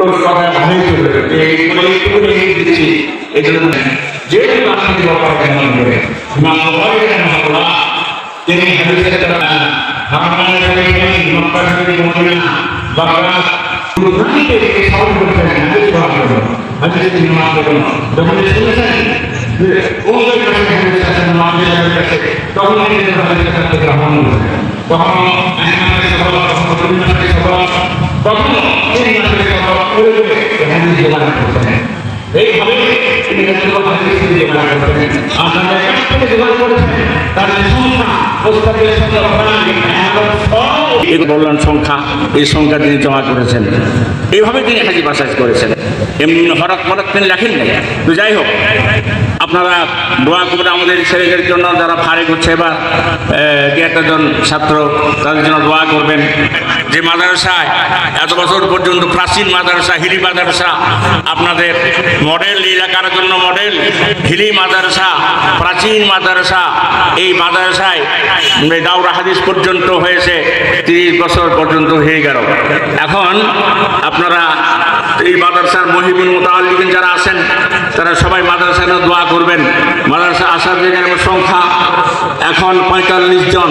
তোর কথা ভালোই চলবে যে এইগুলো একটু লিখে দিচ্ছি এই জন্য যেহেতু আপনি কথা কেমন করে ইমাম বুখারী রাহিমাহুল্লাহ তিনি হাদিসের দ্বারা যে গ্রহণ মদিনার করে করে সংখ্যা প্রস্তাবের সংখ্যা এই সংখ্যা তিনি জমা করেছেন। এইভাবে তিনি হাজি বাসাজ করেছেন। এমনি হরক মরক তিনি লেখেন নাই। তো যাই হোক, আপনারা দোয়া করবেন আমাদের ছেলেদের জন্য, যারা ফারেক হচ্ছে দু একটা জন ছাত্র, তাদের জন্য দোয়া করবেন। যে মাদ্রাসায় এত বছর পর্যন্ত প্রাচীন মাদ্রাসা, হিলি মাদ্রাসা, আপনাদের মডেল এলাকার জন্য মডেল, হিলি মাদ্রাসা, প্রাচীন মাদ্রাসা, এই মাদ্রাসায় দাউরা হাদিস পর্যন্ত হয়েছে, তিরিশ বছর পর্যন্ত হয়ে গেল। এখন আপনারা এই মাদ্রাসার মহিবুল মোতালিন যারা আছেন, তারা সবাই মাদ্রাসা নিয়ে দোয়া করবেন। মাদ্রাসা আসার সংখ্যা, এখন পঁয়তাল্লিশ জন।